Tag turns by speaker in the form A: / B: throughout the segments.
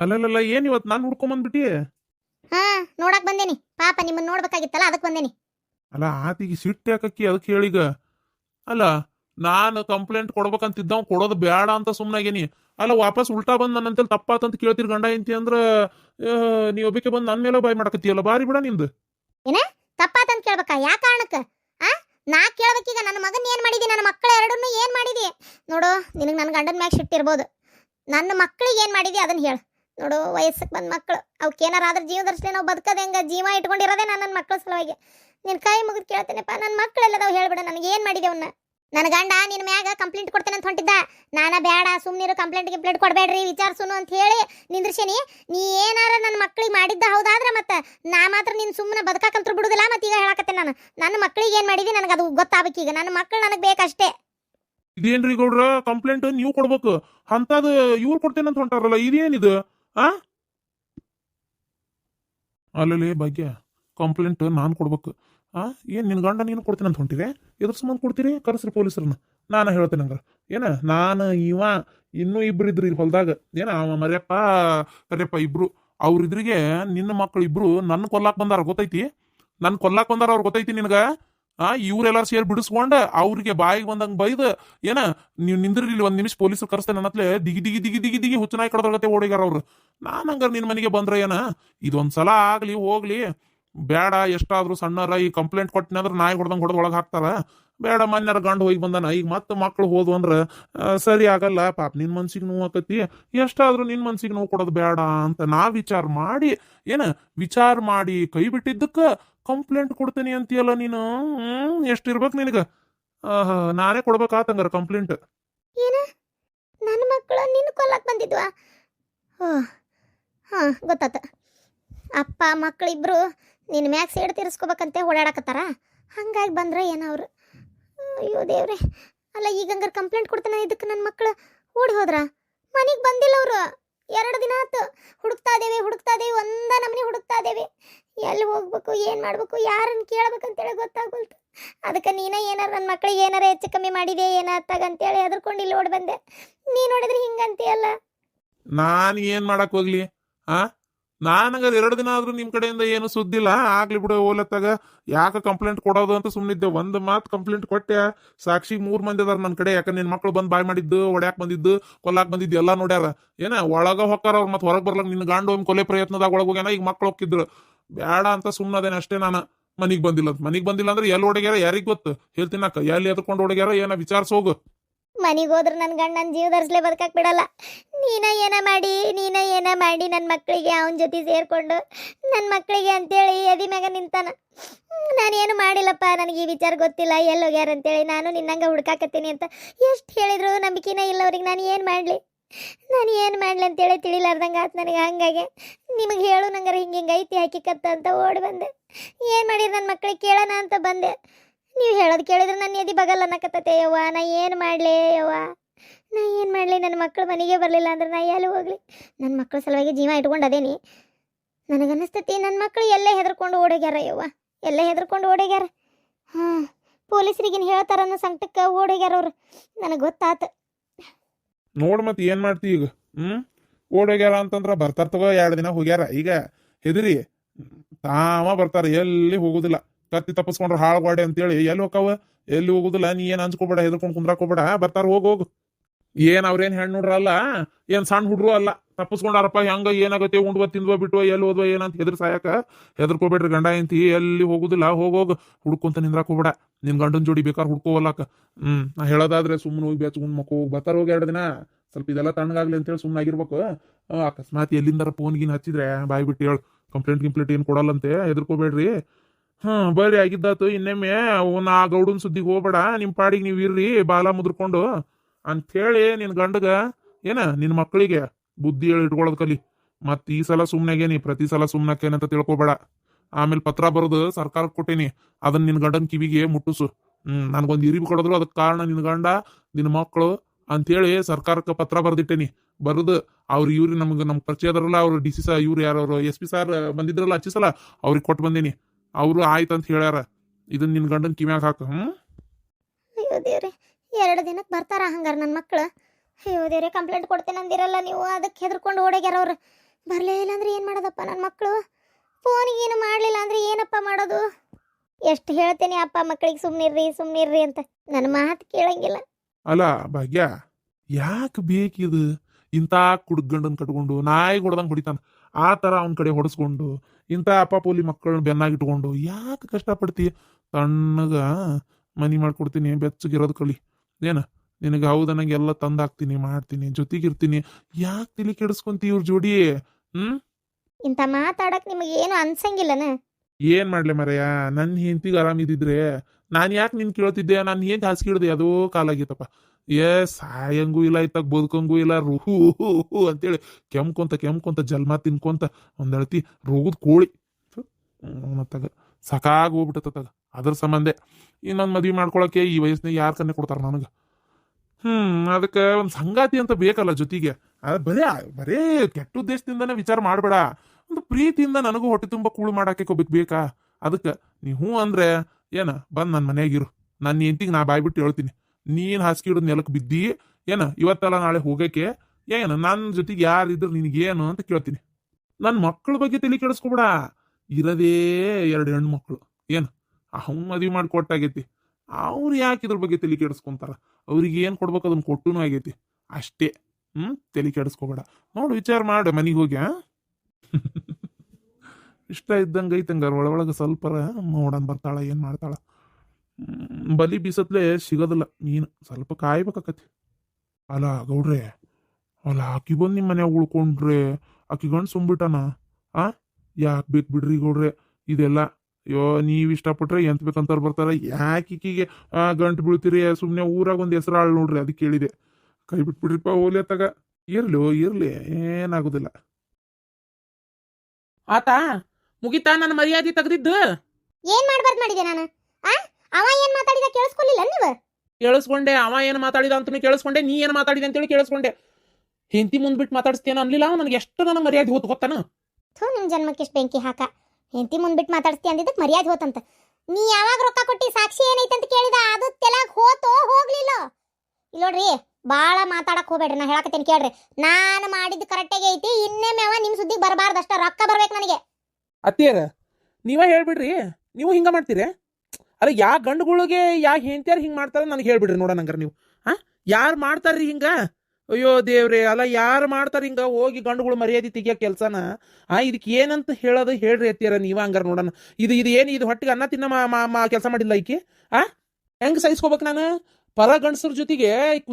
A: ಅಲ್ಲಲ್ಲ ಏನ್ ಇವತ್ತು ನಾನು ಹುಡ್ಕೊಂಬಂದ್ಬಿಟ್ಟಿ
B: ಹಾ ನೋಡಕ್ ಬಂದೇನಿ. ಪಾಪ ನಿಮ್ಮನ್ನ ನೋಡ್ಬೇಕಾಗಿತ್ತಲ್ಲ ಅದಕ್ಕೆ ಬಂದೇನಿ.
A: ಅಲ್ಲ ಆತಿಗೆ ಸಿಟ್ಟು ಯಾಕಕ್ಕಿ ಅದಕ್ಕೆ ಹೇಳಿಗ ಅಲ್ಲ ನಾನು ಕಂಪ್ಲೇಂಟ್ ಕೊಡ್ಬೇಕಂತಿದ್ದವ್ ಕೊಡೋದು ಬೇಡ ಅಂತ ಸುಮ್ಮನಾಗೇನಿ ಅಲ್ಲ ವಾಪಸ್ ಉಲ್ಟಾ ಬಂದ್ ನನ್ನಂತೇಳಿ ತಪ್ಪಾತಂತ ಕೇಳ್ತೀರಿ ಗಂಡ ಇಂತಿ ಅಂದ್ರ ನೀ ಒಬ್ಬಕ್ಕೆ ಬಂದು ನನ್ನ ಮೇಲೆ ಬಾಯ್ ಮಾಡಕತ್ತೀಯಲ್ಲ ಬಾರಿ ಬಿಡ ನಿಂದು.
B: ತಪ್ಪಾತಂತ ಕೇಳ್ಬೇಕಾ? ಯಾ ಕಾರಣಕ್ಕ? ಆ? ನಾ ಕೇಳ್ಬೇಕೀಗ ನನ್ನ ಮಗನ್ ಏನ್ ಮಾಡಿದಿ? ನನ್ನ ಮಕ್ಕಳ ಎರಡನ್ನೂ ಏನ್ ಮಾಡಿದಿ? ನೋಡು ನಿನಗೆ ನನ್ನ ಗಂಡನ ಮ್ಯಾಗ ಸಿಟ್ಟಿರ್ಬೋದು. ನನ್ನ ಮಕ್ಕಳಿಗೆ ಏನ್ ಮಾಡಿದಿ? ಅದನ್ನ ಹೇಳು. ನೋಡು ವಯಸ್ಸಕ್ಕೆ ಬಂದ ಮಕ್ಕಳು ಅವಕ್ಕೆ ಏನಾರ ಆದ್ರೆ ಜೀವದರ್ಶನ ನಾವು ಬದುಕೋದು ಹೆಂಗೆ? ಜೀವ ಇಟ್ಕೊಂಡಿರೋದೇ ನಾನು ನನ್ನ ಮಕ್ಕಳ ಸಲುವಾಗಿ. ನಿನ್ನ ಕೈ ಮುಗಿದು ಕೇಳ್ತೇನೆಪ್ಪ ನನ್ನ ಮಕ್ಕಳೆಲ್ಲದವು ಹೇಳ್ಬಿಡ, ನನಗೆ ಏನು ಮಾಡಿದೆ ಅವನ್ನ ನನ್ನ ಗಂಡ ನಿನ್ನ ಮ್ಯಾಗ ಕಂಪ್ಲೇಂಟ್ ಕೊಡ್ತೇನೆ ಅಂತ ಹೊಂಟಿದ್ದ. ನಾನ ಬೇಡ ಸುಮ್ಮನಿರು ಕಂಪ್ಲೇಂಟ್ ಗಿಂಪ್ಲೇಂಟ್ ಕೊಡಬೇಡ್ರಿ, ವಿಚಾರಿಸುನು ಅಂತ ಹೇಳಿ ನಿಂದ್ರಶನಿ. ನೀ ಏನಾರ ನನ್ನ ಮಕ್ಕಳಿಗೆ ಮಾಡಿದ್ದ ಹೌದಾದ್ರೆ ಮತ್ತೆ ನಾ ಮಾತ್ರ ನೀನು ಸುಮ್ಮನೆ ಬದುಕಾಕಂತ್ರು ಬಿಡುದಿಲ್ಲ ಮತ್ತೆ ಈಗ ಹೇಳಕತ್ತೆ ನಾನು. ನನ್ನ ಮಕ್ಕಳಿಗೆ ಏನು ಮಾಡಿದಿ? ನನಗೆ ಅದು ಗೊತ್ತಾಗಬೇಕೀಗ ನನ್ನ ಮಕ್ಕಳು ನನಗೆ ಬೇಕಷ್ಟೇ.
A: ಇದೇನ್ರಿ ಗೌಡ್ರ? ಕಂಪ್ಲೇಂಟ್ ನೀವು ಕೊಡ್ಬೇಕು. ಅಂತದ ಇವ್ರು ಕೊಡ್ತೇನೆ ಅಂತ ಹೊಂಟಾರಲ್ಲ, ಇದೇನಿದು? ಆ? ಅಲ್ಲಲ್ಲಿ, ಭಾಗ್ಯ ಕಂಪ್ಲೇಂಟ್ ನಾನು ಕೊಡ್ಬೇಕು. ಆ? ಏನ್ ನಿನ್ ಗಂಡ ನೀನು ಕೊಡ್ತೀನಿ ಅಂತ ಹೊಂಟಿದೆ? ಎದ್ರ ಸಂಬಂಧ ಕೊಡ್ತೀರಿ? ಕರೆಸ್ರಿ ಪೊಲೀಸರನ್ನ. ನಾನು ಹೇಳ್ತೇನೆ ಹಂಗಾರೆ. ಏನ? ನಾನು, ಇವ, ಇನ್ನೂ ಇಬ್ರು ಇದ್ರಿ ಇಲ್ಲಿ ಹೊಲ್ದಾಗ. ಏನ? ಅವ ಮರ್ಯಪ್ಪ, ಕರಿಯಪ್ಪ ಇಬ್ರು. ಅವ್ರಿದ್ರಿಗೆ ನಿನ್ನ ಮಕ್ಕಳು ಇಬ್ರು ನನ್ನ ಕೊಲ್ಲಾಕ್ ಬಂದಾರ, ಗೊತ್ತೈತಿ? ನನ್ನ ಕೊಲ್ಲಾಕ್ ಬಂದಾರ ಅವ್ರು ಗೊತ್ತೈತಿ ನಿನಗ? ಆ, ಇವ್ರೆಲ್ಲಾರು ಸೇರಿ ಬಿಡಿಸ್ಕೊಂಡ, ಅವ್ರಿಗೆ ಬಾಯಿಗೆ ಬಂದಂಗೆ ಬೈದು, ಏನ, ನೀವು ನಿಂದ್ರಿಲ್ಲ ಒಂದ್ ನಿಮಿಷ ಪೊಲೀಸರು ಕರೆಸ್ತೇನೆ ನನ್ನತ್ಲೆ ದಿಗಿ ದಿಗಿ ದಿಗಿ ದಿಗಿ ದಿಗಿ ಹುಚ್ಚನಾಯಿ ಕಡದೊಳಗತ್ತೆ ಓಡಿಗಾರ ಅವ್ರು. ನಾನು ಹಂಗಾರ ನಿನ್ ಮನೆಗೆ ಬಂದ್ರೆ ಏನ, ಇದೊಂದ್ಸಲ ಆಗ್ಲಿ, ಹೋಗ್ಲಿ, ಬೇಡ, ಎಷ್ಟಾದ್ರೂ ಸಣ್ಣರ ಈ ಕಂಪ್ಲೇಂಟ್ ಕೊಟ್ಟಿನ ಅಂದ್ರೆ ನಾಯಿ ಹೊಡೆದಂಗೆ ಹೊಡೆದು ಒಳಗೆ ಹಾಕ್ತಾರ. ಬೇಡ, ಮನ್ಯಾರ ಗಂಡು ಹೋಗಿ ಬಂದಾನ. ಈಗ ಮತ್ತೆ ಮಕ್ಳು ಹೋದ್ವು ಅಂದ್ರೆ ಸರಿ ಆಗಲ್ಲ, ಪಾಪ ನಿನ್ ಮನ್ಸಿಗೆ ನೋವು ಆಕತಿ. ಎಷ್ಟಾದ್ರೂ ನಿನ್ ಮನ್ಸಿಗೆ ನೋವು ಕೊಡೋದು ಬೇಡ ಅಂತ ನಾ ವಿಚಾರ ಮಾಡಿ, ಏನ, ವಿಚಾರ ಮಾಡಿ ಕೈ ಬಿಟ್ಟಿದ್ದಕ್ಕ ಕಂಪ್ಲೇಂಟ್ ಕೊಡ್ತೀನಿ ಅಂತೀಯಲ್ಲ ನೀನು? ಎಷ್ಟಿರ್ಬೇಕು ನಿನಗ? ನಾನೇ ಕೊಡ್ಬೇಕಾತಂಗಾರ ಕಂಪ್ಲೇಂಟ್
B: ಏನು? ನನ್ನ ಮಕ್ಕಳು ನಿನ್ನ ಕೊಲ್ಲಕ್ ಬಂದಿದ್ವಾ? ಹಾಂ ಗೊತ್ತಾತ. ಅಪ್ಪ ಮಕ್ಕಳಿಬ್ರು ನಿನ್ನ ಮ್ಯಾಗ ಸೇಡ್ ತೀರಿಸ್ಕೋಬೇಕಂತೆ ಓಡಾಡಕತ್ತಾರ? ಹಂಗಾಗಿ ಬಂದ್ರೆ ಏನವ್ರು ಅಯ್ಯೋ ದೇವ್ರೆ. ಅಲ್ಲ ಈಗ ಹಂಗಾರೆ ಕಂಪ್ಲೇಂಟ್ ಕೊಡ್ತಾನೆ ಇದಕ್ಕೆ ನನ್ನ ಮಕ್ಕಳು ಓಡಿ ಹೋದ್ರ? ಮನೆಗೆ ಬಂದಿಲ್ಲ ಅವರು. ಎರಡು ದಿನ ಆತು. ಹುಡುಕ್ತಾ ಇದೇವಿ ಹುಡುಕ್ತಾ ಇದೇವಿ ಒಂದ ನಮನಿ ಹುಡುಕ್ತಾ ಇದೇವಿ ಎಲ್ಲಿ ಹೋಗ್ಬೇಕು, ಏನು ಮಾಡ್ಬೇಕು ಯಾರನ್ನು ಕೇಳ್ಬೇಕಂತೇಳಿ ಗೊತ್ತಾಗೋಲ್ತು ಅದಕ್ಕೆ ನೀನ ಏನಾರ ನನ್ನ ಮಕ್ಕಳಿಗೆ ಏನಾರ ಹೆಚ್ಚು ಕಮ್ಮಿ ಮಾಡಿದೆ ಏನಾತ್ತಾಗ ಅಂತೇಳಿ ಹೆದರ್ಕೊಂಡು ಇಲ್ಲಿ ಓಡಿ ಬಂದೆ. ನೀ ನೋಡಿದ್ರೆ ಹಿಂಗಂತೀಯಲ್ಲ?
A: ನಾನು ಏನು ಮಾಡಕ್ ಹೋಗ್ಲಿ, ಆ? ನಾನಂಗ ಎರಡು ದಿನ ಆದ್ರೂ ನಿಮ್ ಕಡೆಯಿಂದ ಏನು ಸುದ್ದಿಲ್ಲ. ಆಗ್ಲಿ ಬಿಡು ಓಲತ್ತಾಗ. ಯಾಕೆ ಕಂಪ್ಲೇಂಟ್ ಕೊಡೋದು ಅಂತ ಸುಮ್ಮನಿದ್ದೆ ಒಂದ್ ಮಾತು ಕಂಪ್ಲೇಂಟ್ ಕೊಟ್ಟೆ. ಸಾಕ್ಷಿ ಮೂರ್ ಮಂದಿ ಅದಾರ ನನ್ ಕಡೆ. ಯಾಕಂದ್ರೆ ನಿನ್ ಮಕ್ಳು ಬಂದ್ ಬಾಯ್ ಮಾಡಿದ್ದು, ಒಡ್ಯಾಕ್ ಬಂದಿದ್ದು, ಕೊಲ್ಲಾಕ್ ಬಂದಿದ್ದು ಎಲ್ಲಾ ನೋಡ್ಯಾರ. ಏನ, ಒಳಗ ಹೊಕ್ಕಾರ ಅವ್ರು ಮತ್ ಹೊರಗೆ ಬರ್ಲಕ್ ನಿನ್ ಗಾಂಡ್ ಒಮ್ಮೆ ಕೊಲೆ ಪ್ರಯತ್ನದಾಗ ಒಳಗೆ ಹೋಗ್ಯಾನ, ಈಗ ಮಕ್ಳು ಹೋಗಿದ್ರು ಬೇಡ ಅಂತ ಸುಮ್ಮನದೇನ ಅಷ್ಟೇ ನಾನು ಮನಿಗ್ ಬಂದಿಲ್ಲ ಮನಿಗ್ ಬಂದಿಲ್ಲ ಅಂದ್ರೆ ಎಲ್ಲಿ ಹೊಡ್ಯಾರ ಯಾರಿಗ್ ಗೊತ್ತು? ಹೇಳ್ತೀನಕ್ಕ ಎಲ್ಲಿ ಎದ್ಕೊಂಡು ಹೊಡಗ್ಯಾರ ಏನ ವಿಚಾರ್ಸ್ ಹೋಗು
B: ಮನೆಗೆ ಹೋದ್ರೆ ನನ್ನ ಗಂಡ ನನ್ನ ಜೀವ ಧರಿಸ್ಲೇ ಬದುಕಕ್ಕೆ ಬಿಡಲ್ಲ ನೀನ ಏನ ಮಾಡಿ, ನೀನ ಏನ ಮಾಡಿ ನನ್ನ ಮಕ್ಕಳಿಗೆ ಅವನ ಜೊತೆ ಸೇರ್ಕೊಂಡು ನನ್ನ ಮಕ್ಕಳಿಗೆ ಅಂತೇಳಿ ಎದಿ ಮ್ಯಾಗ ನಿಂತಾನ. ನಾನೇನು ಮಾಡಿಲ್ಲಪ್ಪ, ನನಗೆ ಈ ವಿಚಾರ ಗೊತ್ತಿಲ್ಲ ಎಲ್ಲಿ ಹೋಗ್ಯಾರ ಅಂತೇಳಿ ನಾನು ನಿನ್ನಂಗೆ ಹುಡ್ಕಾಕತ್ತೀನಿ ಅಂತ ಎಷ್ಟು ಹೇಳಿದ್ರು ನಂಬಿಕೆನೇ ಇಲ್ಲ ಅವ್ರಿಗೆ, ನಾನು ಏನು ಮಾಡಲಿ? ನಾನು ಏನು ಮಾಡಲಿ ಅಂತೇಳಿ ತಿಳಿಲಾರ್ದಂಗೆ ಆತು ನನಗೆ ಹಂಗಾಗಿ. ನಿಮಗೆ ಹೇಳು ನಂಗಾರ ಹಿಂಗೆ ಹಿಂಗೆ ಐತಿ ಹಾಕಿಕತ್ತ ಅಂತ ಓಡಿ ಬಂದೆ. ಏನು ಮಾಡಿರಿ ನನ್ನ ಮಕ್ಕಳಿಗೆ ಕೇಳೋಣ ಅಂತ ಬಂದೆ. ನೀವು ಹೇಳೋದು ಕೇಳಿದ್ರೆ ನನ್ನ ಎದಿ ಬಗಲ್ ಅನ್ನಕತ್ತತೆ, ಯವ್ವ. ನಾ ಏನು ಮಾಡಲಿ, ಯವ್ವ? ನಾ ಏನು ಮಾಡಲಿ? ನನ್ನ ಮಕ್ಕಳು ಮನೆಗೆ ಬರಲಿಲ್ಲ ಅಂದ್ರೆ ನಾ ಎಲ್ಲಿ ಹೋಗಲಿ? ನನ್ನ ಮಕ್ಕಳ ಸಲುವಾಗಿ ಜೀವ ಇಟ್ಕೊಂಡು ಅದೇನಿ. ನನಗನ್ನಿಸ್ತತಿ ನನ್ನ ಮಕ್ಕಳು ಎಲ್ಲೇ ಹೆದರ್ಕೊಂಡು ಓಡೋಗ್ಯಾರ, ಯವ್ವ? ಎಲ್ಲೇ ಹೆದರ್ಕೊಂಡು ಓಡೋಗ್ಯಾರ? ಹಾಂ, ಪೊಲೀಸರಿಗಿನ ಹೇಳ್ತಾರ ಅನ್ನೋ ಸಂಕಟಕ್ಕೆ ಓಡೋಗ್ಯಾರ ಅವ್ರು. ನನಗೆ ಗೊತ್ತಾತು.
A: ನೋಡ್ ಮತ್ತೆ ಏನು ಮಾಡ್ತಿ ಈಗ? ಹ್ಞೂ ಓಡೋಗ್ಯಾರ ಅಂತಂದ್ರೆ ಬರ್ತಾರ ತಗೋ, ಎರಡು ದಿನ ಹೋಗ್ಯಾರ. ಈಗ ಹೆದರಿ, ತಾವ ಬರ್ತಾರೆ, ಎಲ್ಲಿ ಹೋಗುದಿಲ್ಲ. ಕತ್ತಿ ತಪ್ಪಿಸ್ಕೊಂಡ್ರ ಹಾಳ್ಗಾಡೆ ಅಂತೇಳಿ, ಎಲ್ಲಿ ಹೋಗವ ಎಲ್ಲಿ ಹೋಗುದಿಲ್ಲ? ನೀ ಏನ್ ಅಂಜ್ಕೋಬೇಡ ಹೆದರ್ಕೊಂಡ್ ಕುಂದ್ರಾಕೋಬೇಡ ಬರ್ತಾರ ಹೋಗ್ ಹೋಗು. ಏನ್ ಅವ್ರೇನ್ ಹೆಣ್ಣು ನೋಡ್ರಲ್ಲ, ಏನ್ ಸಣ್ಣ ಹುಡ್ರು ಅಲ್ಲ, ತಪ್ಪಿಸ್ಕೊಂಡಾರಪ್ಪ, ಹೆಂಗ ಏನಾಗತ್ತೆ ಉಂಡ್ವ ತಿಂದ್ವ ಬಿಟ್ವ ಎಲ್ಲಿ ಹೋದ್ವ, ಏನಂತ ಹೆದರ್ ಸಾಯಕ? ಹೆದರ್ಕೋಬೇಡ್ರಿ ಗಂಡ ಎಂತಿ ಎಲ್ಲಿ ಹೋಗುದಿಲ್ಲ ಹೋಗೋಗ ಹುಡ್ಕೊಂತ ನಿಂದ್ರಾಕೋಬೇಡ. ನಿನ್ ಗಂಡನ್ ಜೋಡಿ ಬೇಕಾರ್ ಹುಡ್ಕೋವಲ್ಲಕ ಹ್ಮ್, ನಾ ಹೇಳೋದಾದ್ರೆ ಸುಮ್ಮನೆ ಹೋಗಿ ಬೆಚ್ಕೊಂಡ್ ಮಕ್ಕ ಹೋಗಿ ಬರ್ತಾರ ಹೋಗಿ ಎರಡು ದಿನ. ಸ್ವಲ್ಪ ಇದೆಲ್ಲ ತಣ್ಣಗಾಗ್ಲಿ ಅಂತೇಳಿ ಸುಮ್ಮನೆ ಆಗಿರ್ಬೇಕು. ಅಕಸ್ಮಾತ್ ಎಲ್ಲಿಂದಾರ ಫೋನ್ ಗೀನ್ ಹಚ್ಚಿದ್ರೆ, ಬಾಯ್ ಬಿಟ್ಟು ಹೇಳು. ಕಂಪ್ಲೇಂಟ್ ಗಿಂಪ್ಲೇಂಟ್ ಏನು ಕೊಡಲ್ಲಂತೆ, ಹೆದರ್ಕೋಬೇಡ್ರಿ. ಹ್ಮ್ ಬರ್ರಿ ಆಗಿದ್ದಾತು, ಇನ್ನೊಮ್ಮೆ ನಾ ಗೌಡನ್ ಸುದ್ದಿಗೆ ಹೋಗ್ಬೇಡ, ನಿಮ್ ಪಾಡಿಗೆ ನೀವು ಇರ್ರಿ, ಬಾಲ ಮುದ್ರಕೊಂಡು. ಅಂಥೇಳಿ ನಿನ್ ಗಂಡಗ, ಏನ ನಿನ್ ಮಕ್ಕಳಿಗೆ ಬುದ್ಧಿ ಹೇಳಿ ಇಟ್ಕೊಳ್ಳೋದ್ ಕಲಿ. ಮತ್ ಈ ಸಲ ಸುಮ್ನಾಗೇನಿ ಪ್ರತಿ ಸಲ ಸುಮ್ನಾಕೇನಂತ ತಿಳ್ಕೊಬೇಡ. ಆಮೇಲೆ ಪತ್ರ ಬರೆದು ಸರ್ಕಾರಕ್ಕೆ ಕೊಟ್ಟೇನಿ ಅದನ್ನ ನಿನ್ ಗಂಡನ್ ಕಿವಿಗೆ ಮುಟ್ಟಿಸು. ಹ್ಮ್, ನನ್ಗೊಂದ್ ಇರಿಬಿ ಕೊಡೋದ್ರು ಅದಕ್ಕೆ ಕಾರಣ ನಿನ್ ಗಂಡ, ನಿನ್ ಮಕ್ಕಳು ಅಂತೇಳಿ ಸರ್ಕಾರಕ್ಕೆ ಪತ್ರ ಬರ್ದಿಟ್ಟೇನಿ. ಬರೆದು ಅವ್ರು ಇವ್ರಿ ನಮ್ಗೆ, ನಮ್ ಪರಿಚಯದಾರಲ್ಲ ಅವ್ರು ಡಿ ಸಿ ಸಾ ಇವ್ರು ಯಾರು ಎಸ್ ಪಿ ಸಾರ್ ಬಂದಿದ್ರಲ್ಲ ಹಚ್ಚಿ ಸಲ, ಅವ್ರಿಗೆ ಕೊಟ್ಟು ಬಂದೀನಿ. ಅವರು ಆಯ್ತು ಅಂತ ಹೇಳ್ಯಾರ. ಇದನ್ನ ನಿನ್ ಗಂಡನ್ ಕಿವ್ಯಾಗ ಹಾಕ ಹ್ಮ್?
B: ಅಯ್ಯೋ ದೇವ್ರೆ ಎರಡು ದಿನಕ್ಕೆ ಬರ್ತಾರ ಹಂಗಾರ ನನ್ನ ಮಕ್ಕಳು ಅಯ್ಯೋ ದೇವ್ರೆ ಕಂಪ್ಲೇಂಟ್ ಕೊಡ್ತೇನೆ ಅಂದಿರಲ್ಲ ನೀವು ಅದಕ್ಕೆ ಹೆದರ್ಕೊಂಡು ಓಡೋಗ್ಯಾರ ಅವ್ರು. ಬರಲೇ ಇಲ್ಲ ಅಂದ್ರೆ ಏನು ಮಾಡೋದಪ್ಪ ನನ್ನ ಮಕ್ಕಳು ಫೋನಿಗೆ ಏನು ಮಾಡಲಿಲ್ಲ ಅಂದ್ರೆ ಏನಪ್ಪ ಮಾಡೋದು? ಎಷ್ಟು ಹೇಳ್ತೇನೆ ಅಪ್ಪ ಮಕ್ಕಳಿಗೆ ಸುಮ್ಮನಿರ್ರಿ ಸುಮ್ಮನಿರ್ರಿ ಅಂತ. ನನ್ನ ಮಾತು ಕೇಳಂಗಿಲ್ಲ.
A: ಅಲ್ಲ ಭಾಗ್ಯ ಯಾಕೆ ಬೇಕಿದು ಇಂಥ ಕುಡ್ಗಂಡನ್ ಕಟ್ಕೊಂಡು ನಾಯಿ ಹೊಡ್ದಂಗೆ ಹೊಡಿತಾನ? ಆ ಥರ ಅವನ ಕಡೆ ಹೊಡೆಸ್ಕೊಂಡು ಇಂಥ ಅಪ್ಪ ಪೋಲಿ ಮಕ್ಕಳನ್ನ ಬೆನ್ನಾಗಿಟ್ಕೊಂಡು ಯಾಕೆ ಕಷ್ಟಪಡ್ತಿ? ತಣ್ಣಗ ಮನಿ ಮಾಡ್ಕೊಡ್ತೀನಿ ಬೆಚ್ಚಗಿರೋದು ಕಳಿ. ಏನ? ನಿನಗೆ ಹೌದನಂಗೆ ಎಲ್ಲ ತಂದಾಕ್ತೀನಿ ಮಾಡ್ತೀನಿ ಜೊತೆಗಿರ್ತೀನಿ. ಯಾಕೆ ತಿಳಿ ಕೆಡಿಸ್ಕೊಂತಿ ಇವ್ರ ಜೋಡಿ? ಹ್ಮ್?
B: ಇಂಥ ಮಾತಾಡಕ್ ನಿಮಗೆ ಏನು ಅನ್ಸಂಗಿಲ್ಲನ?
A: ಏನ್ ಮಾಡ್ಲೆ ಮರೆಯ? ನನ್ನ ಹೆಂಡತಿಗೆ ಆರಾಮಿದ್ದಿದ್ರೆ ನಾನು ಯಾಕೆ ನಿನ್ ಕೇಳ್ತಿದ್ದೆ? ನಾನು ಏನ್ ಹಾಸಿಗೆ ಹಿಡ್ದೆ? ಅದೋ ಕಾಲಾಗಿತ್ತಪ್ಪ ಏ, ಸಾಯಂಗೂ ಇಲ್ಲ, ಇತ್ತಾಗ ಬದುಕಂಗೂ ಇಲ್ಲ ರುಹು ಅಂತೇಳಿ ಕೆಮ್ಕೊಂತ ಕೆಮ್ಕೊಂತ, ಜಲ್ಮ ತಿನ್ಕೊಂತ ಒಂದಳತಿ ರೋಗದ ಕೋಳಿ. ಮತ್ತಾಗ ಸಾಕಾಗಿ ಹೋಗ್ಬಿಟ್ಟತ್ತಾಗ ಅದ್ರ ಸಂಬಂಧೆ. ಇನ್ನೊಂದು ಮದ್ವೆ ಮಾಡ್ಕೊಳಕ್ಕೆ ಈ ವಯಸ್ಸಿನಾಗ ಯಾರು ಕನ್ನೆ ಕೊಡ್ತಾರೆ ನನಗೆ? ಹ್ಮ್, ಅದಕ್ಕೆ ಒಂದು ಸಂಗಾತಿ ಅಂತ ಬೇಕಲ್ಲ ಜೊತೆಗೆ. ಬರೇ ಬರೇ ಕೆಟ್ಟ ಉದ್ದೇಶದಿಂದನೇ ವಿಚಾರ ಮಾಡಬೇಡ. ಒಂದು ಪ್ರೀತಿಯಿಂದ ನನಗೂ ಹೊಟ್ಟೆ ತುಂಬ ಕೂಳು ಮಾಡಾಕೆ ಹೋಗ್ಬೇಕು ಬೇಕಾ ಅದಕ್ಕೆ, ನೀ ಹ್ಞೂ ಅಂದ್ರೆ ಏನ, ಬಂದು ನನ್ನ ಮನೆಯಾಗಿರು ನನ್ನ ಹೆಂಡತಿಗೆ ನಾ ಬಾಯ್ಬಿಟ್ಟು ಹೇಳ್ತೀನಿ. ನೀನ್ ಹಾಸಿಗೆ ನೆಲಕ್ಕೆ ಬಿದ್ದಿ, ಏನ, ಇವತ್ತಲ್ಲ ನಾಳೆ ಹೋಗಕ್ಕೆ? ಏನ ನನ್ನ ಜೊತೆಗೆ ಯಾರಿದ್ರು ನಿನಗೇನು ಅಂತ ಕೇಳ್ತೀನಿ. ನನ್ನ ಮಕ್ಕಳ ಬಗ್ಗೆ ತಲೆ ಕೆಡಿಸ್ಕೊಬೇಡ. ಇರದೇ ಎರಡು ಹೆಣ್ಣು ಮಕ್ಕಳು ಏನು, ಅವ್ನು ಮದುವೆ ಮಾಡಿ ಕೊಟ್ಟಾಗೈತಿ. ಅವ್ರು ಯಾಕೆ ಇದ್ರ ಬಗ್ಗೆ ತಲೆ ಕೆಡಿಸ್ಕೊಂತಾರ? ಅವ್ರಿಗೆ ಏನು ಕೊಡ್ಬೇಕು ಅದನ್ನ ಕೊಟ್ಟೂ ಆಗೈತಿ. ಅಷ್ಟೇ. ಹ್ಮ್, ತಲೆ ಕೆಡಿಸ್ಕೊಬೇಡ. ನೋಡು, ವಿಚಾರ ಮಾಡು, ಮನೆಗೆ ಹೋಗಿ ಇಷ್ಟ ಇದ್ದಂಗೆ ಐತಂಗ ಒಳಗೊಳಗೆ ಸ್ವಲ್ಪ ನೋಡನ್ ಬರ್ತಾಳ, ಏನು ಮಾಡ್ತಾಳ? ಬಲಿ ಬೀಸತ್ಲೆ ಸಿಗೋದಿಲ್ಲ. ಮೀನು ಸ್ವಲ್ಪ ಕಾಯ್ಬೇಕಾಕತಿ ಅಲ್ಲ ಗೌಡ್ರೆ ಅಲ್ಲ ಆಕಿ ಬಂದು ನಿಮ್ಮ ಮನ್ಯಾಗ ಉಳ್ಕೊಂಡ್ರೆ ಆಕಿ ಗಂಡು ಸುಂಬಿಟ್ಟಾನ ಆ? ಯಾಕೆ ಬೇಕು ಬಿಡ್ರಿ ಗೌಡ್ರೆ ಇದೆಲ್ಲ? ಅಯ್ಯೋ ನೀವು ಇಷ್ಟಪಟ್ರೆ ಎಂತ ಬೇಕಂತಾರ ಬರ್ತಾರ. ಯಾಕೆ ಈಕಿಗೆ ಆ ಗಂಟು ಬೀಳ್ತೀರಿ? ಸುಮ್ಮನೆ ಊರಾಗ ಒಂದು ಹೆಸರು ಆಳು ನೋಡ್ರಿ ಅದಕ್ಕೆ ಕೇಳಿದೆ. ಕೈ ಬಿಟ್ಬಿಡ್ರಿಪ್ಪ ಓಲಿ ಅತ್ತಾಗ. ಇರ್ಲಿ ಇರ್ಲಿ ಏನಾಗುದಿಲ್ಲ.
C: ಆತಾ ಮುಗಿತಾ? ನನ್ನ ಮರ್ಯಾದೆ ತೆಗೆದಿದ್ದು?
B: ಏನ್ ಮಾಡ್ಬಾರ್ದು ಮಾಡಿದೆ ನಾನು? ಆ? ಅವ ಏನ್ ಮಾತಾಡಿದ ಕೇಳಿಸ್ಕೊಳ್ಳಿಲ್ಲ ನೀವು?
C: ಕೇಳಿಸ್ಕೊಂಡೆ ಅವ ಏನು ಮಾತಾಡಿದ ಅಂತ ಕೇಳಿಸ್ಕೊಂಡೆ ನೀ ಏನು ಮಾತಾಡಿದೆ ಅಂತೇಳಿ ಕೇಳಿಸ್ಕೊಂಡೆ. ಹೆಂಡತಿ ಮುಂದ್ ಬಿಟ್ಟು ಮಾತಾಡಿಸ್ತೇನೆ ಅನ್ಲಿಲ್ಲ ನನಗೆ ಎಷ್ಟು ನನಗೆ ಮರ್ಯಾದೆ ಹೋತ್ ಗೊತ್ತಾನ?
B: ಥೂ ನಿಮ್ ಜನ್ಮಕ್ಕೆ ಎಷ್ಟು ಬೆಂಕಿ ಹಾಕ. ಹೆಂಡತಿ ಮುಂದ್ಬಿಟ್ಟು ಮಾತಾಡಿಸ್ತೀಯ ಅಂದಿದ್ದಕ್ಕೆ ಮರ್ಯಾದೆ ಹೋತಂತ. ನೀ ಯಾವಾಗ ರೊಕ್ಕ ಕೊಟ್ಟಿ ಸಾಕ್ಷಿ ಏನೈತೆ ಅಂತ ಕೇಳಿದ ಅದು ತೆಲಾಗ ಹೋತೋ ಹೋಗ್ಲಿಲ್ಲ? ಇಲ್ಲ ನೋಡ್ರಿ ಬಾಳ ಮಾತಾಡಕ್ ಹೋಗ್ಬೇಡ್ರಿ ನಾ ಹೇಳಕತ್ತೇನೆ ಕೇಳ್ರಿ. ನಾನು ಮಾಡಿದ್ದು ಕರೆಕ್ಟಾಗಿ ಐತಿ ಇನ್ನೇ ಅವ ನಿಮ್ ಸುದ್ದಿ ಬರಬಾರ್ದು ಅಷ್ಟ ರೊಕ್ಕ ಬರ್ಬೇಕು ನನಗೆ.
C: ಅತ್ತಿಯರ ನೀವೇ ಹೇಳ್ಬಿಡ್ರಿ ನೀವು ಹಿಂಗ ಮಾಡ್ತೀರಿ? ಅಲ್ಲ ಯಾ ಗಂಡುಗಳಿಗೆ ಯಾ ಹೆಂಡ್ತಿಯಾರ ಹಿಂಗೆ ಮಾಡ್ತಾರ ನನಗೆ ಹೇಳ್ಬಿಡ್ರಿ ನಂಗ್ರ ನೀವು. ಹಾ ಯಾರು ಮಾಡ್ತಾರ್ರಿ ಹಿಂಗೆ? ಅಯ್ಯೋ ದೇವ್ರೆ, ಅಲ್ಲ ಯಾರು ಮಾಡ್ತಾರೆ ಹಿಂಗೆ? ಹೋಗಿ ಗಂಡುಗಳು ಮರ್ಯಾದೆ ತೆಗಿಯೋ ಕೆಲಸನ? ಆ ಇದಕ್ಕೆ ಏನಂತ ಹೇಳೋದು ಹೇಳ್ರಿ ಅತ್ತಿಯರ ನೀವ ಹಂಗಾರ ನೋಡೋಣ. ಇದು ಇದು ಏನು, ಇದು ಹೊಟ್ಟಿಗೆ ಅನ್ನ ತಿನ್ನ ಮಾ ಕೆಲಸ ಮಾಡಿಲ್ಲ ಐಕಿ ಆ? ಹೆಂಗ್ ಸಹಿಸ್ಕೋಬೇಕು ನಾನು? ಪರ ಗಂಡಸ್ರ ಜೊತೆಗೆ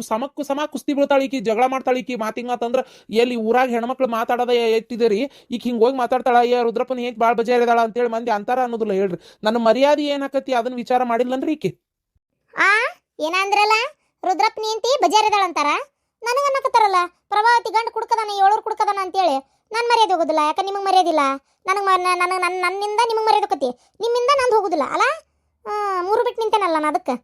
C: ಸಮಕ್ಕು ಸಮ ಕುಸ್ತಿ ಬೀಳ್ತಾಳೆ ಈಕಿ, ಜಗಳ ಮಾಡ್ತಾಳೆ ಈಕಿ ಮಾತಿಗೆ ಮಾತಂದ್ರ ಎಲ್ಲಿ ಊರಾಗ ಹೆಣ್ಮಕ್ಳು ಮಾತಾಡದ ಎತ್ತಿದ್ದೀರಿ ಈಕಿ ಹಿಂಗೆ ಹೋಗಿ ಮಾತಾಡ್ತಾಳ ಏ ರುದ್ರಪ್ಪನ ಹೇಗೆ ಭಾಳ ಬಜಾರಿದಾಳ ಅಂತೇಳಿ ಮಂದಿ ಅಂತಾರ ಅನ್ನೋದಿಲ್ಲ ಹೇಳ್ರಿ. ನನ್ನ ಮರ್ಯಾದೆ ಏನಾಕತಿ? ಅದನ್ನ ವಿಚಾರ ಮಾಡಿಲ್ಲನ್ರಿ ಈಕಿ.
B: ಆ? ಏನಂದ್ರಲ್ಲ? ರುದ್ರಪ್ಪ ನಿಂತಿ ನನಗೆ ನನಗ ಅನ್ನಕತ್ತಾರಲ್ಲ? ಪ್ರಭಾವತಿ ಗಂಡು ಕುಡ್ಕದಾನ, ಏಳೂರು ಕುಡ್ಕದಾನ ಅಂತೇಳಿ. ನನ್ ಮರ್ಯಾದೆ ಹೋಗೋದಿಲ್ಲ, ಯಾಕ ನಿಮಗೆ ಮರ್ಯಾದಿಲ್ಲ ನನಗೆ ನನಗೆ ನನ್ನ ನನ್ನಿಂದ ನಿಮಗೆ ಮರ್ಯಾದೆ ಹೋಗತಿ ನಿಮ್ಮಿಂದ ನಂದು ಹೋಗೋದಿಲ್ಲ ಅಲ್ಲ ಮೂರು ಬಿಟ್ಟು ನಿಂತೇನಲ್ಲ ನಾನು ಅದಕ್ಕೆ?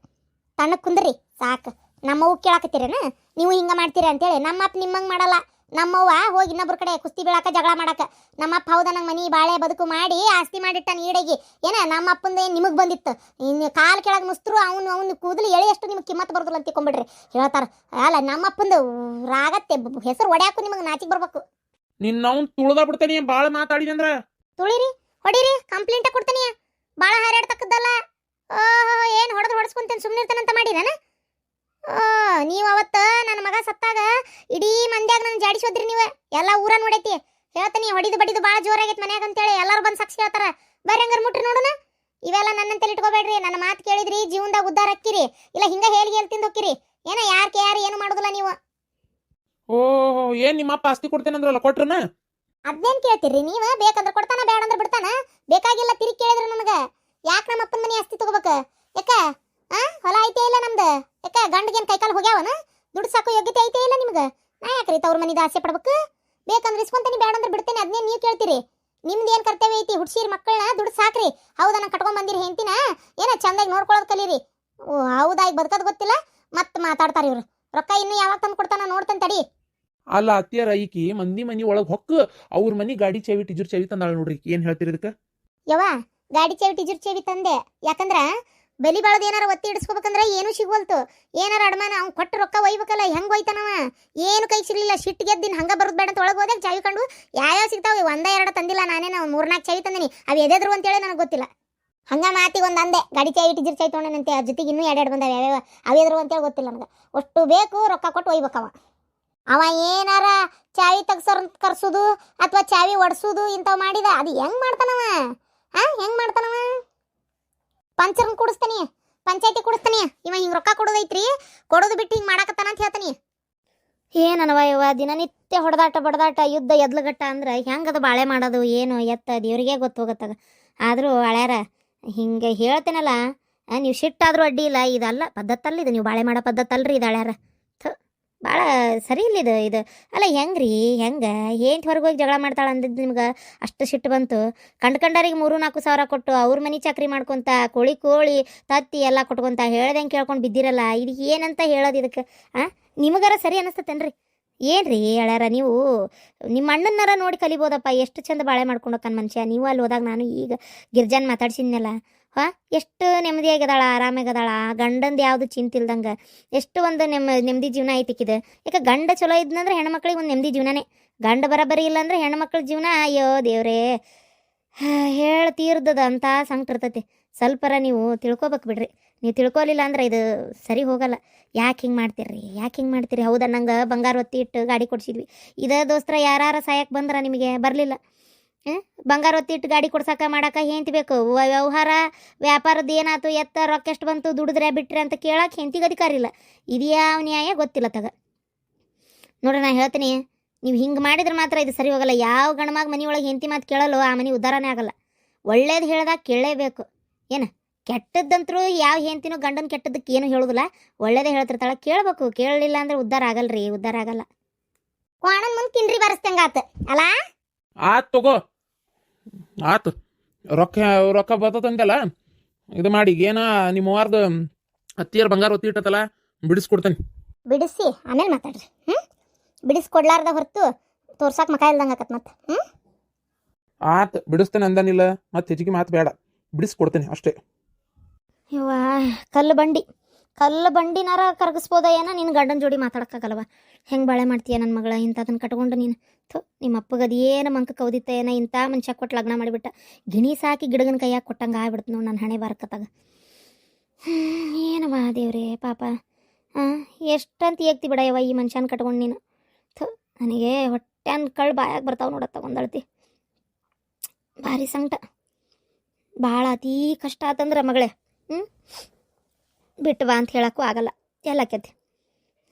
B: ತಣ್ಣಕ್ಕೆ ಕುಂದ್ರಿ. ಸಾಕು. ನಮ್ಮವ್ವ ಕೇಳಾಕತ್ತೀರೇನು? ನೀವು ಹಿಂಗೆ ಮಾಡ್ತೀರಿ ಅಂತೇಳಿ. ನಮ್ಮಪ್ಪ ನಿಮ್ಮಂಗೆ ಮಾಡಲ್ಲ. ನಮ್ಮವ್ವ ಹೋಗಿ ಇನ್ನೊಬ್ರ ಕಡೆ ಕುಸ್ತಿ ಬೀಳಾಕ ಜಗಳ ಮಾಡಾಕ. ನಮ್ಮಪ್ಪ ಹೌದ ನಂಗೆ ಮನೆ ಬಾಳೆ ಬದುಕು ಮಾಡಿ ಆಸ್ತಿ ಮಾಡಿಟ್ಟ ಈಡೆಗಿ. ಏನ ನಮ್ಮ ಅಪ್ಪಂದ ಏನು ನಿಮಗೆ ಬಂದಿತ್ತು? ಇನ್ನು ಕಾಲು ಕೆಳಗೆ ಮುಸ್ತರು ಅವನು ಅವನು ಕೂದಲು ಎಳೆಯಷ್ಟು ನಿಮಗೆ ಕಿಮ್ಮತ್ತು ಬರೋದಿಲ್ಲ ಅಂತ ತಿಳ್ಕೊಂಬಿಡ್ರಿ. ಹೇಳ್ತಾರ. ಅಲ್ಲ ನಮ್ಮಪ್ಪಂದು ರಾಗತ್ತೆ. ಹೆಸರು ಒಡ್ಯಾಕು ನಿಮಗೆ ನಾಚಿಗೆ ಬರ್ಬೇಕು.
C: ನಿನ್ನ ಅವ್ನು ತುಳ್ದ ಬಿಡ್ತೇನೆ ಭಾಳ ಮಾತಾಡಿ ಅಂದ್ರ?
B: ತುಳಿರಿ ಹೊಡಿರಿ ಕಂಪ್ಲೇಂಟ ಕೊಡ್ತೀನಿ. ಭಾಳ ಹಾರಾಡ್ತಕ್ಕದ್ದಲ್ಲ. ಓಹೋ ಏನು ಹೊಡೆದು ಹೊಡೆಸ್ಕೊಂತೇನೆ ಸುಮ್ಮನೆ ಇರ್ತಾನಂತ ಮಾಡಿ ನಾನು ನೀವು ಅವತ್ತ ನನ್ನ ಮಗ ಸತ್ತಾಗ ಇಡೀ ಮಂದ್ಯಾಗ ನನ್ನ ಜಾಡಿಸೋದ್ರಿ ನೀವು. ಎಲ್ಲ ಊರ ನೋಡೈತಿ. ಹೇಳ್ತೀನಿ ಹೊಡಿದು ಬಡಿದು ಭಾಳ ಜೋರಾಗೈತೆ ಮನ್ಯಾಗ ಅಂತೇಳಿ ಎಲ್ಲರೂ ಬಂದು ಸಾಕ್ಷಿ ಹೇಳ್ತಾರ. ಬರ್ರಿ ಹಂಗಾರ ಮುಟ್ರಿ ನೋಡೋಣ. ಇವೆಲ್ಲ ನನ್ನಂತೇಳಿ ಇಟ್ಕೋಬೇಡ್ರಿ. ನನ್ನ ಮಾತು ಕೇಳಿದ್ರಿ ಜೀವನದಾಗ ಉದ್ದಾರ ಹಾಕಿರಿ ಇಲ್ಲ ಹಿಂಗ ಹೇಳಿ ಹೇಳಿ ತಿಂದು ಹೋಕ್ಕಿರಿ. ಏನ ಯಾರಕ್ಕೆ ಯಾರು ಏನು ಮಾಡೋದಿಲ್ಲ ನೀವು.
C: ಓಹೋ ಏನ್ ನಿಮ್ಮಪ್ಪ ಆಸ್ತಿ ಕೊಡ್ತೇನಂದ್ರಲ್ಲ ಕೊಟ್ರನ?
B: ಅದೇನ್ ಕೇಳ್ತೀರಿ ನೀವ? ಬೇಕಂದ್ರೆ ಕೊಡ್ತಾನ ಬೇಡ ಅಂದ್ರೆ ಬಿಡ್ತಾನ. ಬೇಕಾಗಿಲ್ಲ ತಿರುಗಿ ಕೇಳಿದ್ರೆ ನನಗ ಯಾಕೆ ನಮ್ಮ ಅಪ್ಪನ ಮನೆ ಆಸ್ತಿ ತಗೋಬೇಕ ಯಾಕ ಆ ಹೊಲ ಐತೆ ಇಲ್ಲ ನಮ್ದು ಯಾಕ ಗಂಡಗೇನ್ ಕೈಕಾಲು ಹೋಗ್ಯಾವನ ದುಡ್ಡು ಸಾಕೋ ಯೋಗ್ಯತೆ ಐತೆ ಇಲ್ಲ ನಿಮ್ಗ ನಾ ಯಾಕ್ರಿ ತವ್ರ ಮನಿದ ಆಸೆ ಪಡ್ಬೇಕು? ಬೇಕಂದ್ರೆ ಇಸ್ಕೊಂತೀನಿ ಬೇಡ ಅಂದ್ರೆ ಬಿಡ್ತೇನೆ ಅದನ್ನೇ ನೀವು ಕೇಳ್ತೀರಿ. ನಿಮ್ದು ಏನು ಕರ್ತವ್ಯ ಐತಿ? ಹುಡ್ಸಿರ್ ಮಕ್ಕಳನ್ನ ದುಡ್ಡು ಸಾಕ್ರಿ. ಹೌದಾ ನಾನು ಕಟ್ಕೊಂಡ್ ಬಂದಿರಿ ಹೆಂತಿನ ಏನ ಚಂದಾಗಿ ನೋಡ್ಕೊಳ್ಳೋದು ಕಲೀರಿ. ಓ ಹೌದಾ ಈಗ ಬದುಕೋದು ಗೊತ್ತಿಲ್ಲ? ಮತ್ತೆ ಮಾತಾಡ್ತಾರೆ ಇವ್ರು. ರೊಕ್ಕ ಇನ್ನು ಯಾವಾಗ ತಂದು ಕೊಡ್ತಾನ ನೋಡ್ತಾನೆ ತಡಿ.
C: ಅಲ್ಲ ಅತ್ತಿಯರ ಈಕಿ ಮಂದಿ ಮನಿ ಒಳಗೆ ಹೊಕ್ಕು ಅವ್ರ ಮನಿ ಗಾಡಿ ಚವಿ ಟಿಜುರ್ ಚೇವಿ ತಂದಾಳ ನೋಡ್ರಿ. ಏನು ಹೇಳ್ತೀರಿ ಇದಕ್ಕೆ?
B: ಯವ್ವ ಗಾಡಿ ಚೇವಿ ಟಿಜುರ್ ಚೇವಿ ತಂದೆ. ಯಾಕಂದ್ರ
D: ಬೆಲಿ ಬಾಳದ ಏನಾರ ಒತ್ತಿ ಇಡಿಸ್ಕೋಬೇಕಂದ್ರೆ ಏನು ಸಿಗೋಲ್ತು ಏನಾರ ಅಡಮಾನ, ಅವ್ನು ಕೊಟ್ಟು ರೊಕ್ಕ ಒಯ್ಬೇಕಲ್ಲ, ಹೆಂಗೆ ಒಯ್ತಾನವ ಏನು ಕೈ ಸಿಗ್ಲಿಲ್ಲ, ಶಿಟ್ ಗೆದ್ದಿನ ಹಂಗೆ ಬರೋದು ಬೇಡ ಅಂತ ಒಳಗೆ ಹೋದಾಗ ಚಾವಿ ಕಂಡು ಯಾವ್ಯಾವ ಸಿಗ್ತಾವೆ? ಒಂದ ಎರಡು ತಂದಿಲ್ಲ, ನಾನೇ ನಾವು ಮೂರ್ನಾಲ್ಕು ಚಾವಿ ತಂದಿನಿ. ಅವು ಎದೆದ್ರು ಅಂತೇಳಿ ನನಗೆ ಗೊತ್ತಿಲ್ಲ. ಹಂಗೆ ಮಾತಿಗೆ ಒಂದು ಅಂದೆ, ಗಾಡಿ ಚಾವಿ ಇಟ್ಟು ಜಿರ್ ಚಾವಿ ತೊಗೊಂಡೇನಂತೆ ಅದ್ರ ಜೊತೆಗೆ ಇನ್ನೂ ಎರಡೆರಡು ಬಂದಾವ ಯಾವ್ಯಾವ ಅವೆದ್ರು ಅಂತೇಳಿ ಗೊತ್ತಿಲ್ಲ ನನಗೆ. ಅಷ್ಟು ಬೇಕು, ರೊಕ್ಕ ಕೊಟ್ಟು ಒಯ್ಬೇಕವ. ಅವ ಏನಾರ ಚಾವಿ ತೆಗ್ಸೋರ್ ಕರ್ಸೋದು, ಅಥವಾ ಚಾವಿ ಒಡ್ಸೋದು ಇಂಥವು ಮಾಡಿದ, ಅದು ಹೆಂಗೆ ಮಾಡ್ತಾನವ? ಹಾಂ ಹೆಂಗೆ ಮಾಡ್ತಾನವ? ಪಂಚರ್ನ ಕುಡಿಸ್ತಾನಿ. ಪಂಚಾಯತಿ ಕುಡಿಸ್ತಾನಿ. ಇವ ಹಿಂಗೆ ರೊಕ್ಕ ಕೊಡೋದೈತ್ರಿ. ಕೊಡೋದು ಬಿಟ್ಟು ಹಿಂಗೆ ಮಾಡಾಕತ್ತಾನ ಅಂತ ಹೇಳ್ತಾನೆ. ಏನನವ ಇವ ದಿನನಿತ್ಯ ಹೊಡೆದಾಟ ಬಡದಾಟ, ಯುದ್ಧ ಎದ್ಲಗಟ್ಟ ಅಂದ್ರೆ ಹೆಂಗದ ಬಾಳೆ ಮಾಡೋದು, ಏನು ಎತ್ತ, ದೇವ್ರಿಗೆ ಗೊತ್ತು ಹೋಗತ್ತದ. ಆದರೂ ಹಳ್ಯಾರ, ಹಿಂಗೆ ಹೇಳ್ತೇನಲ್ಲ ನೀವು ಸಿಟ್ಟಾದರೂ ಅಡ್ಡಿ ಇಲ್ಲ, ಇದಲ್ಲ ಪದ್ಧತಲ್ಲ ಇದು, ನೀವು ಬಾಳೆ ಮಾಡೋ ಪದ್ಧತಲ್ರಿ ಇದು ಹಳ್ಯಾರ. ಭಾಳ ಸರಿ ಇಲ್ಲ ಇದು. ಇದು ಅಲ್ಲ ಹೆಂಗ್ರಿ? ಹೆಂಗೆ? ಏಂಟು ಹೊರಗೆ ಹೋಗಿ ಜಗಳ ಮಾಡ್ತಾಳೆ ಅಂದಿದ್ದು ನಿಮ್ಗೆ? ಅಷ್ಟು ಸಿಟ್ಟು ಬಂತು. ಕಂಡು ಕಂಡರಿಗೆ ಮೂರು ನಾಲ್ಕು ಸಾವಿರ ಕೊಟ್ಟು ಅವ್ರ ಮನೆ ಚಾಕ್ರಿ ಮಾಡ್ಕೊತ, ಕೋಳಿ ಕೋಳಿ, ತತ್ತಿ ಎಲ್ಲ ಕೊಟ್ಕೊತ ಹೇಳ್ದಂಗೆ ಕೇಳ್ಕೊಂಡು ಬಿದ್ದಿರಲ್ಲ? ಇದು ಏನಂತ ಹೇಳೋದು ಇದಕ್ಕೆ ಆ? ನಿಮಗಾರ ಸರಿ ಅನಿಸ್ತತೇನ್ರಿ? ಏನ್ರಿ ಹೇಳಾರ ನೀವು ನಿಮ್ಮ ಅಣ್ಣನಾರ ನೋಡಿ ಕಲಿಬೋದಪ್ಪ, ಎಷ್ಟು ಚಂದ ಬಾಳೆ ಮಾಡ್ಕೊಂಡು ಹೋಗ್ತಾನೆ ಮನುಷ್ಯ. ನೀವು ಅಲ್ಲಿ ಹೋದಾಗ ನಾನು ಈಗ ಗಿರ್ಜಾನ್ ಮಾತಾಡ್ಸಿದ್ನಲ್ಲ, ಹಾ? ಎಷ್ಟು ನೆಮ್ಮದಿಯಾಗದಾಳ ಆರಾಮಾಗದಾಳ ಗಂಡಂದು ಯಾವುದು ಚಿಂತಿಲ್ದಂಗೆ ಎಷ್ಟು ಒಂದು ನೆಮ್ಮ ನೆಮ್ಮದಿ ಜೀವನ ಐತಿಕ್ಕಿದೆ. ಯಾಕೆ ಗಂಡ ಚಲೋ ಇದ್ನಂದ್ರೆ ಹೆಣ್ಮಕ್ಳಿಗೆ ಒಂದು ನೆಮ್ಮದಿ ಜೀವನನೇ. ಗಂಡ ಬರಬರಿ ಇಲ್ಲ ಅಂದ್ರೆ ಹೆಣ್ಮಕ್ಳ ಜೀವನ, ಅಯ್ಯೋ ದೇವ್ರೇ. ಹೇಳ ತೀರ್ದದ ಅಂತ ಸಂಕಟ ಇರ್ತೈತಿ. ಸ್ವಲ್ಪರ ನೀವು ತಿಳ್ಕೊಬೇಕು ಬಿಡ್ರಿ. ನೀವು ತಿಳ್ಕೊಲಿಲ್ಲ ಅಂದ್ರೆ ಇದು ಸರಿ ಹೋಗಲ್ಲ. ಯಾಕೆ ಹಿಂಗೆ ಮಾಡ್ತೀರಿ? ಯಾಕೆ ಹಿಂಗೆ ಮಾಡ್ತೀರಿ? ಹೌದಾ? ನಂಗೆ ಬಂಗಾರ ಒತ್ತಿ ಇಟ್ಟು ಗಾಡಿ ಕೊಡ್ಸಿದ್ವಿ. ಇದೇ ದೋಸ್ತ್ರ ಯಾರು ಸಾಯಕ್ಕೆ ಬಂದ್ರೆ ನಿಮಗೆ ಬರಲಿಲ್ಲ. ಬಂಗಾರ ಒತ್ತಿ ಇಟ್ಟು ಗಾಡಿ ಕೊಡ್ಸಕ ಮಾಡಕ್ಕ ಹೆಂತಿ ಬೇಕು? ವ್ಯವಹಾರ ವ್ಯಾಪಾರದ್ದು ಏನಾಯ್ತು ಎತ್ತ, ರೊಕ್ಕ ಎಷ್ಟು ಬಂತು, ದುಡಿದ್ರೆ ಬಿಟ್ರೆ ಅಂತ ಕೇಳಕ್ಕೆ ಹೆಂತಿಗೆ ಅಧಿಕಾರ ಇಲ್ಲ. ಇದು ಯಾವ ನ್ಯಾಯ ಗೊತ್ತಿಲ್ಲ ತಗ. ನೋಡ್ರಿ, ನಾ ಹೇಳ್ತೀನಿ, ನೀವು ಹಿಂಗೆ ಮಾಡಿದ್ರೆ ಮಾತ್ರ ಇದು ಸರಿ ಹೋಗಲ್ಲ. ಯಾವ ಗಣಮಾಗ ಮನೆಯೊಳಗೆ ಹೆಂತಿ ಮಾತು ಕೇಳಲ್ಲೋ ಆ ಮನೆ ಉದ್ಧಾರನೇ ಆಗಲ್ಲ. ಒಳ್ಳೇದು ಹೇಳ್ದಾಗ ಕೇಳಲೇಬೇಕು. ಏನು? ಕೆಟ್ಟದ್ದಂತರೂ ಯಾವ ಹೆಂತಿನೂ ಗಂಡನ ಕೆಟ್ಟದಕ್ಕೆ ಏನು ಹೇಳೋದಿಲ್ಲ. ಒಳ್ಳೇದೇ ಹೇಳ್ತಿರ್ತಾಳೆ. ಕೇಳಬೇಕು. ಕೇಳಲಿಲ್ಲ ಅಂದ್ರೆ ಉದ್ಧಾರ ಆಗಲ್ರಿ. ಉದ್ಧಾರ ಆಗಲ್ಲ. ಕ್ವಾಣನ್ ಮುಂದೆ ತಿನ್ರಿ ಬರಸ್ತಂಗಾತ ಅಲ್ಲ?
A: ಆತ್ ತಗೋ. ಆತು. ರೊಕ್ಕ ರೊಕ್ಕ ಬರ್ತದಂಗಲ್ಲ ಇದು ಮಾಡಿ. ಏನ ನಿಮ್ಮ ವಾರ್ದ ಹತ್ತಿಯರ್ ಬಂಗಾರ ಒತ್ತಿ ಇಟ್ಟತಲ್ಲ ಬಿಡಿಸ್ಕೊಡ್ತೇನೆ.
D: ಬಿಡಿಸಿ. ಆಮೇಲೆ ಮಾತಾಡ್ರಿ. ಹ್ಞೂ ಬಿಡಿಸ್ಕೊಡ್ಲಾರ್ದ ಹೊರತು ತೋರ್ಸಾಕ್ ಮಕ ಇಲ್ದಂಗೆ ಆಕತ್ ಮತ್ತೆ ಹ್ಞೂ
A: ಆತ್. ಬಿಡಿಸ್ತೇನೆ ಅಂದನಿಲ್ಲ. ಮತ್ತೆ ಹೆಚ್ಚಿಗೆ ಮಾತು ಬೇಡ. ಬಿಡಿಸ್ಕೊಡ್ತೇನೆ ಅಷ್ಟೇ.
D: ಇವ ಕಲ್ಲು ಬಂಡಿ ಕಲ್ಲು ಬಂಡಿನಾರ ಕರಗಿಸ್ಬೋದ ಏನ? ನಿನ್ನ ಗಂಡನ ಜೋಡಿ ಮಾತಾಡೋಕ್ಕಾಗಲ್ವ ಹೆಂಗೆ ಬಾಳೆ ಮಾಡ್ತೀಯ ನನ್ನ ಮಗಳ? ಇಂಥದನ್ನ ಕಟ್ಕೊಂಡು ನೀನು ಥು, ನಿಮ್ಮ ಅಪ್ಪಗದು ಏನು ಮಂಕ ಕೌದಿತ್ತ ಏನ? ಇಂಥ ಮನುಷ್ಯ ಕೊಟ್ಟು ಲಗ್ನ ಮಾಡಿಬಿಟ್ಟ. ಗಿಣಿ ಸಾಕಿ ಗಿಡಗನ ಕೈಯಾಗ ಕೊಟ್ಟಂಗೆ ಆಗ್ಬಿಡ್ತು ನೋಡಿ ನನ್ನ ಹಣೆ ಬರ್ಕತ್ತಾಗ ಏನವ ದೇವ್ರೇ ಪಾಪ. ಹಾಂ ಎಷ್ಟಂತ ಏಗ್ತಿ ಬಿಡಯವ ಈ ಮನುಷ್ಯನ ಕಟ್ಕೊಂಡು ನೀನು. ಥು, ನನಗೆ ಹೊಟ್ಟೆನ್ ಕಳ್ಳು ಬಾಯಾಗಿ ಬರ್ತಾವೆ ನೋಡತ್ತ ಒಂದಳ್ತಿ. ಭಾರಿ ಸಂಕಟ. ಭಾಳ ಅತೀ ಕಷ್ಟ ಆತಂದ್ರೆ ಮಗಳೇ. ಹ್ಞೂ ಬಿಟ್ಟು ಬಾ ಅಂತ ಹೇಳೋಕ್ಕೂ ಆಗಲ್ಲ. ಎಲ್ಲಕ್ಕೆದ್ದೆ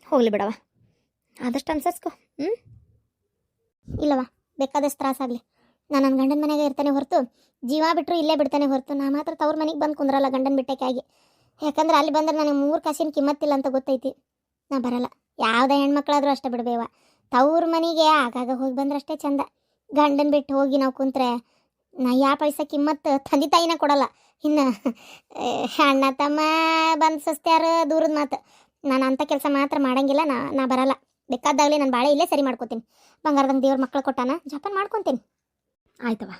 D: ಹೋಗಲಿ ಬಿಡವ ಆದಷ್ಟು ಅನ್ಸಸ್ಕೊ. ಹ್ಞೂ ಇಲ್ಲವ ಬೇಕಾದಷ್ಟು ತ್ರಾಸಾಗಲಿ ನಾನು ನನ್ನ ಗಂಡನ ಮನೆಗೆ ಇರ್ತಾನೆ ಹೊರತು, ಜೀವ ಬಿಟ್ಟರು ಇಲ್ಲೇ ಬಿಡ್ತಾನೆ ಹೊರತು, ನಾ ಮಾತ್ರ ತವ್ರ ಮನೆಗೆ ಬಂದು ಕುಂದ್ರಲ್ಲ ಗಂಡನ ಬಿಟ್ಟಕ್ಕೆ ಆಗಿ. ಯಾಕಂದ್ರೆ ಅಲ್ಲಿ ಬಂದ್ರೆ ನನಗೆ ಮೂರು ಕಾಸಿನ ಕಿಮ್ಮತ್ತಿಲ್ಲ ಅಂತ ಗೊತ್ತೈತಿ. ನಾ ಬರಲ್ಲ. ಯಾವುದೇ ಹೆಣ್ಮಕ್ಳಾದರೂ ಅಷ್ಟೇ ಬಿಡಬೇವ. ತವ್ರ ಮನೆಗೆ ಆಗಾಗ ಹೋಗಿ ಬಂದ್ರೆ ಅಷ್ಟೇ ಚಂದ. ಗಂಡನ ಬಿಟ್ಟು ಹೋಗಿ ನಾವು ಕುಂತ್ರೆ ನಾ ಯಾವ ಪೈಸಾ ಕಿಮ್ಮತ್ತು ತಂದೆ ತಾಯಿನ ಕೊಡಲ್ಲ. ಇನ್ನು ಅಣ್ಣ ತಮ್ಮ ಬಂದು ಸಸ್ತ್ಯಾರ ದೂರದ ಮಾತು. ನಾನು ಅಂಥ ಕೆಲಸ ಮಾತ್ರ ಮಾಡಂಗಿಲ್ಲ, ನಾ ನಾ ಬರಲ್ಲ. ಬೇಕಾದಾಗಲಿ ನಾನು ಬಾಳೆ ಇಲ್ಲೇ ಸರಿ ಮಾಡ್ಕೋತೀನಿ. ಬಂಗಾರದಂಗೆ ದೇವ್ರ ಮಕ್ಕಳು ಕೊಟ್ಟಾನ, ಜಪಾನ್ ಮಾಡ್ಕೊತೀನಿ. ಆಯ್ತವ